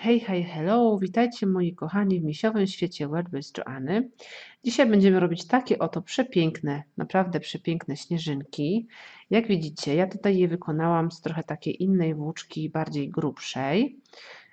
Hej, hej, hello, witajcie moi kochani w misiowym świecie WordBase Joanny. Dzisiaj będziemy robić takie oto przepiękne, naprawdę przepiękne śnieżynki. Jak widzicie, ja tutaj je wykonałam z trochę takiej innej włóczki, bardziej grubszej,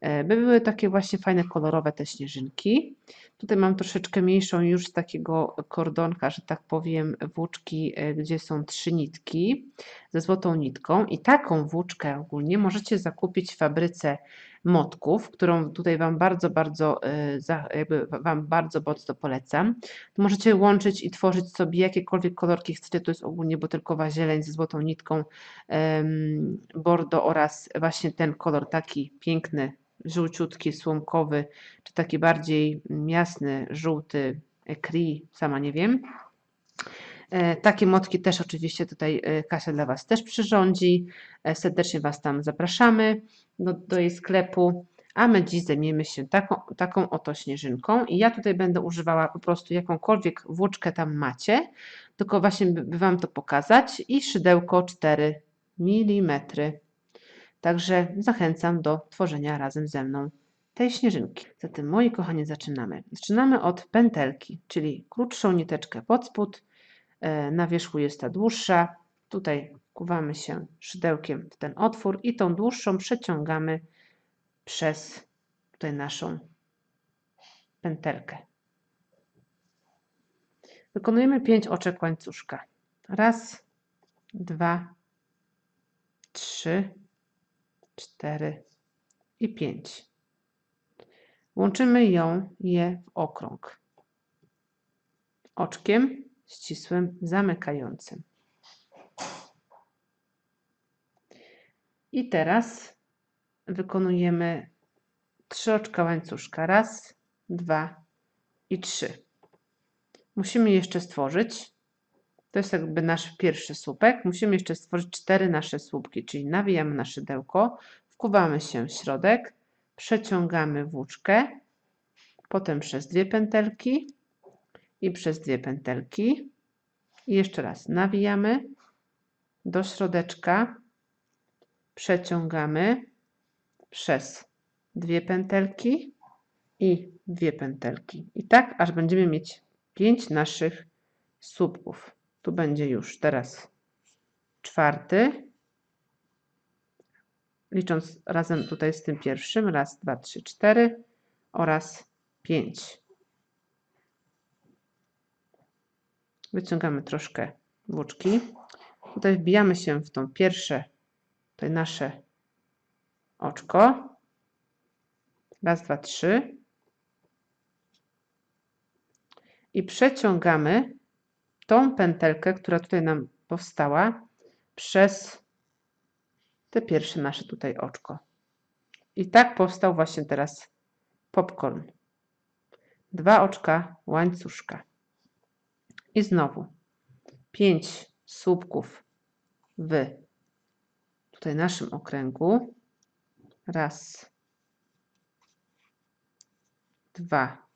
e, by były takie właśnie fajne, kolorowe te śnieżynki. Tutaj mam troszeczkę mniejszą już z takiego kordonka, że tak powiem, włóczki, e, gdzie są trzy nitki ze złotą nitką i taką włóczkę ogólnie możecie zakupić w fabryce motków, którą tutaj Wam bardzo, bardzo, e, jakby Wam bardzo mocno polecam. Możecie łączyć i tworzyć sobie jakiekolwiek kolorki chcecie, to jest ogólnie butelkowa zieleń ze złotą nitką bordo oraz właśnie ten kolor taki piękny, żółciutki, słomkowy, czy taki bardziej jasny, żółty, ecri, sama nie wiem. E, takie motki też oczywiście tutaj e, Kasia dla Was też przyrządzi. Serdecznie Was tam zapraszamy do, do jej sklepu. A my dziś zajmiemy się taką, taką oto śnieżynką i ja tutaj będę używała po prostu jakąkolwiek włóczkę tam macie, tylko właśnie by, Wam to pokazać i szydełko 4 mm. Także zachęcam do tworzenia razem ze mną tej śnieżynki. Zatem moi kochani zaczynamy. Zaczynamy od pętelki, czyli krótszą niteczkę pod spód, e, na wierzchu jest ta dłuższa, tutaj wkuwamy się szydełkiem w ten otwór i tą dłuższą przeciągamy przez tutaj naszą pętelkę. Wykonujemy 5 oczek łańcuszka. Raz, dwa, trzy, cztery i pięć. Łączymy ją je w okrąg. Oczkiem ścisłym zamykającym. I teraz wykonujemy trzy oczka łańcuszka. Raz, dwa i trzy. Musimy jeszcze stworzyć, to jest jakby nasz pierwszy słupek, musimy jeszcze stworzyć cztery nasze słupki, czyli nawijamy na szydełko, wkuwamy się w środek, przeciągamy włóczkę, potem przez dwie pętelki i przez dwie pętelki i jeszcze raz nawijamy do środeczka, przeciągamy przez dwie pętelki i dwie pętelki. I tak aż będziemy mieć pięć naszych słupków. Tu będzie już teraz czwarty. Licząc razem tutaj z tym pierwszym. Raz, dwa, trzy, cztery oraz pięć. Wyciągamy troszkę włóczki. Tutaj wbijamy się w tą pierwsze tutaj nasze oczko. Raz, dwa, trzy. I przeciągamy tą pętelkę, która tutaj nam powstała, przez te pierwsze nasze tutaj oczko. I tak powstał właśnie teraz popcorn. Dwa oczka łańcuszka. I znowu pięć słupków w tutaj naszym okręgu. Raz, dwa,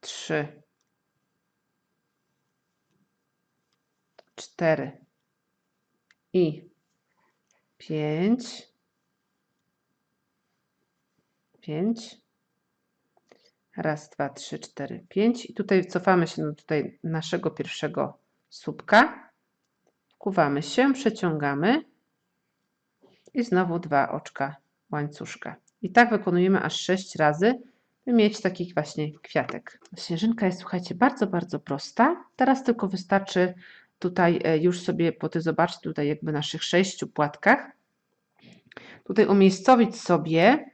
trzy, cztery i pięć. Pięć. Raz, dwa, trzy, cztery, pięć. I tutaj cofamy się do tutaj naszego pierwszego słupka. Wkuwamy się, przeciągamy i znowu dwa oczka łańcuszka. I tak wykonujemy aż sześć razy, by mieć takich właśnie kwiatek. Śnieżynka jest, słuchajcie, bardzo, bardzo prosta. Teraz tylko wystarczy tutaj e, już sobie, po ty zobaczcie tutaj jakby naszych sześciu płatkach, tutaj umiejscowić sobie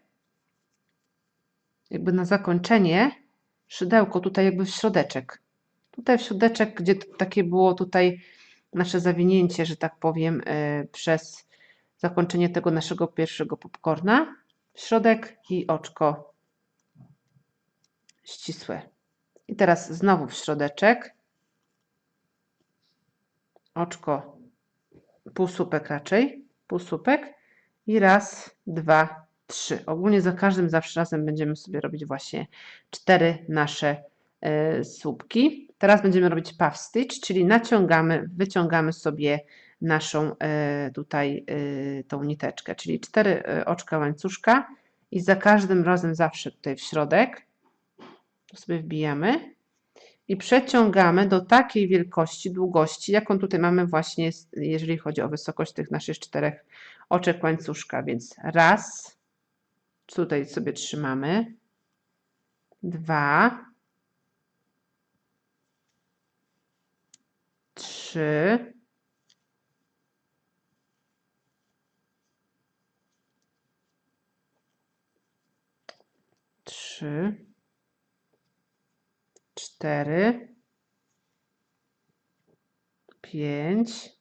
jakby na zakończenie szydełko tutaj jakby w środeczek. Tutaj w środeczek, gdzie takie było tutaj nasze zawinięcie, że tak powiem, e, przez zakończenie tego naszego pierwszego popcorna. Środek i oczko ścisłe. I teraz znowu w środeczek. Oczko, półsłupek raczej, półsłupek i raz, dwa, trzy. Ogólnie za każdym zawsze razem będziemy sobie robić właśnie cztery nasze y, słupki. Teraz będziemy robić puff stitch, czyli naciągamy, wyciągamy sobie naszą e, tutaj e, tą niteczkę, czyli cztery e, oczka łańcuszka i za każdym razem zawsze tutaj w środek tu sobie wbijamy i przeciągamy do takiej wielkości, długości, jaką tutaj mamy właśnie, jeżeli chodzi o wysokość tych naszych czterech oczek łańcuszka. Więc raz, tutaj sobie trzymamy, dwa, trzy, trzy, cztery, pięć.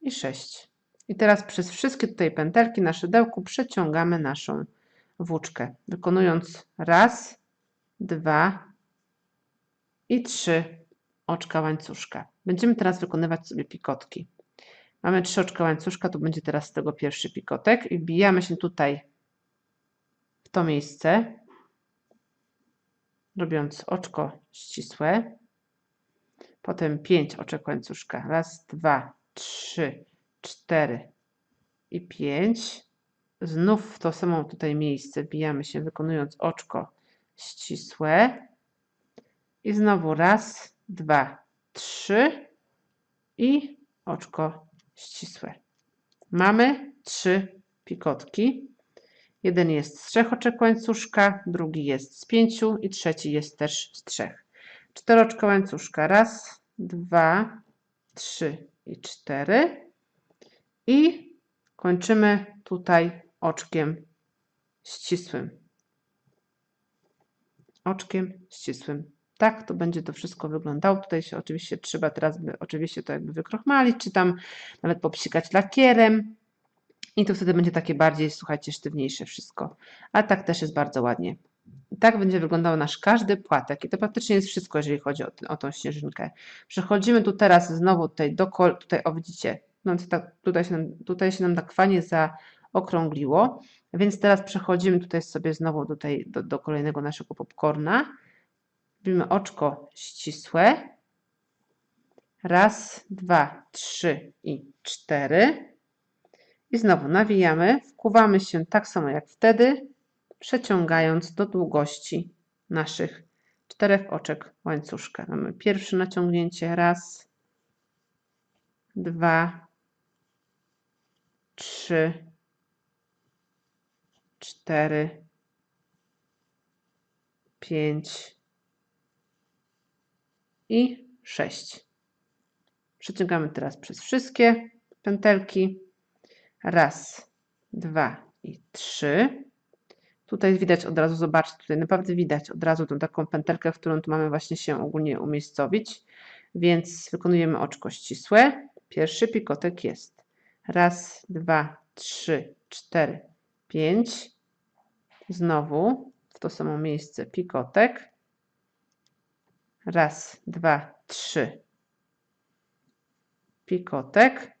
I sześć. I teraz przez wszystkie tutaj pętelki na szydełku przeciągamy naszą włóczkę, wykonując raz, dwa i trzy oczka łańcuszka. Będziemy teraz wykonywać sobie pikotki. Mamy trzy oczka łańcuszka, tu będzie teraz z tego pierwszy pikotek i wbijamy się tutaj w to miejsce, robiąc oczko ścisłe. Potem pięć oczek łańcuszka. Raz, dwa, trzy, cztery i pięć. Znów w to samo tutaj miejsce wbijamy się, wykonując oczko ścisłe. I znowu raz, dwa, trzy i oczko ścisłe. Mamy trzy pikotki. Jeden jest z trzech oczek łańcuszka, drugi jest z pięciu i trzeci jest też z trzech. Cztery oczka łańcuszka. Raz, dwa, trzy i cztery. I kończymy tutaj oczkiem ścisłym. Oczkiem ścisłym. Tak to będzie to wszystko wyglądało. Tutaj się oczywiście trzeba teraz by, oczywiście to jakby wykrochmalić, czy tam nawet popsikać lakierem. I to wtedy będzie takie bardziej, słuchajcie, sztywniejsze wszystko. A tak też jest bardzo ładnie. Tak będzie wyglądał nasz każdy płatek. I to praktycznie jest wszystko, jeżeli chodzi o, o tą śnieżynkę. Przechodzimy tu teraz znowu tutaj do kol, tutaj o widzicie, no tak, tutaj, się nam, tutaj się nam tak fajnie zaokrągliło. Więc teraz przechodzimy tutaj sobie znowu tutaj do, do kolejnego naszego popcorna. Robimy oczko ścisłe. Raz, dwa, trzy i cztery. I znowu nawijamy, wkuwamy się tak samo jak wtedy, przeciągając do długości naszych czterech oczek łańcuszka. Mamy pierwsze naciągnięcie, raz, dwa, trzy, cztery, pięć i sześć. Przeciągamy teraz przez wszystkie pętelki. Raz, dwa i trzy. Tutaj widać od razu, zobaczcie, tutaj naprawdę widać od razu tą taką pętelkę, w którą tu mamy właśnie się ogólnie umiejscowić. Więc wykonujemy oczko ścisłe. Pierwszy pikotek jest. Raz, dwa, trzy, cztery, pięć. Znowu w to samo miejsce pikotek. Raz, dwa, trzy. Pikotek.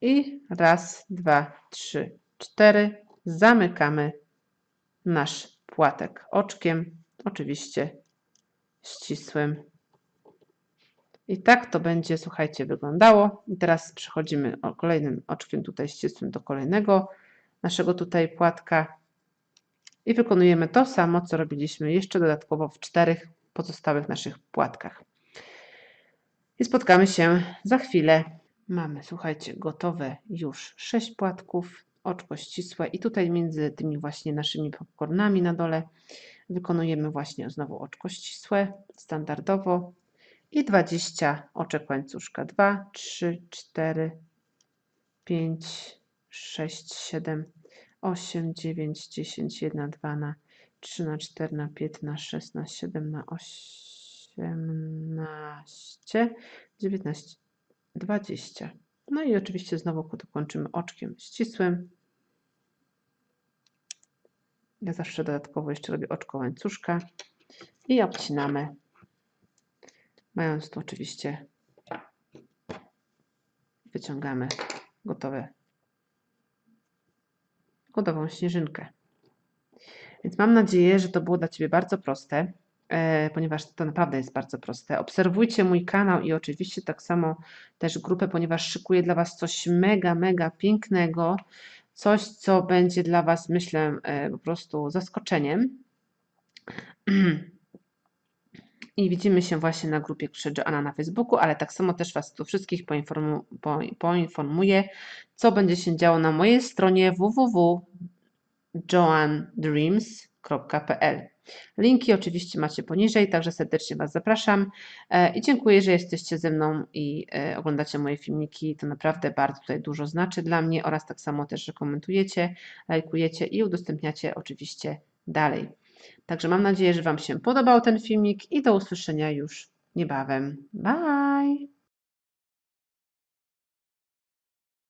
I raz, dwa, trzy, cztery. Zamykamy nasz płatek oczkiem, oczywiście ścisłym. I tak to będzie, słuchajcie, wyglądało. I teraz przechodzimy kolejnym oczkiem tutaj ścisłym do kolejnego naszego tutaj płatka i wykonujemy to samo, co robiliśmy jeszcze dodatkowo w czterech pozostałych naszych płatkach. I spotkamy się za chwilę. Mamy, słuchajcie, gotowe już sześć płatków, oczko ścisłe i tutaj między tymi właśnie naszymi popcornami na dole wykonujemy właśnie znowu oczko ścisłe, standardowo i 20 oczek łańcuszka. 2, 3, 4, 5, 6, 7, 8, 9, 10, 1, 2 na 3 na 4 na 5 na 6 na 7 na 18, 19, 20. No i oczywiście znowu kończymy oczkiem ścisłym. Ja zawsze dodatkowo jeszcze robię oczko łańcuszka i obcinamy, mając tu oczywiście wyciągamy gotowe gotową śnieżynkę. Więc mam nadzieję, że to było dla Ciebie bardzo proste. e, ponieważ to naprawdę jest bardzo proste. Obserwujcie mój kanał i oczywiście tak samo też grupę, ponieważ szykuję dla Was coś mega, mega pięknego, coś, co będzie dla Was, myślę, e, po prostu zaskoczeniem. I widzimy się właśnie na grupie Kusze Joanna na Facebooku, ale tak samo też Was tu wszystkich poinformu, po, poinformuję, co będzie się działo na mojej stronie www.joandreams.pl. Linki oczywiście macie poniżej, także serdecznie Was zapraszam e, i dziękuję, że jesteście ze mną i e, oglądacie moje filmiki. To naprawdę bardzo tutaj dużo znaczy dla mnie oraz tak samo też, że komentujecie, lajkujecie i udostępniacie oczywiście dalej. Także mam nadzieję, że Wam się podobał ten filmik i do usłyszenia już niebawem. Bye!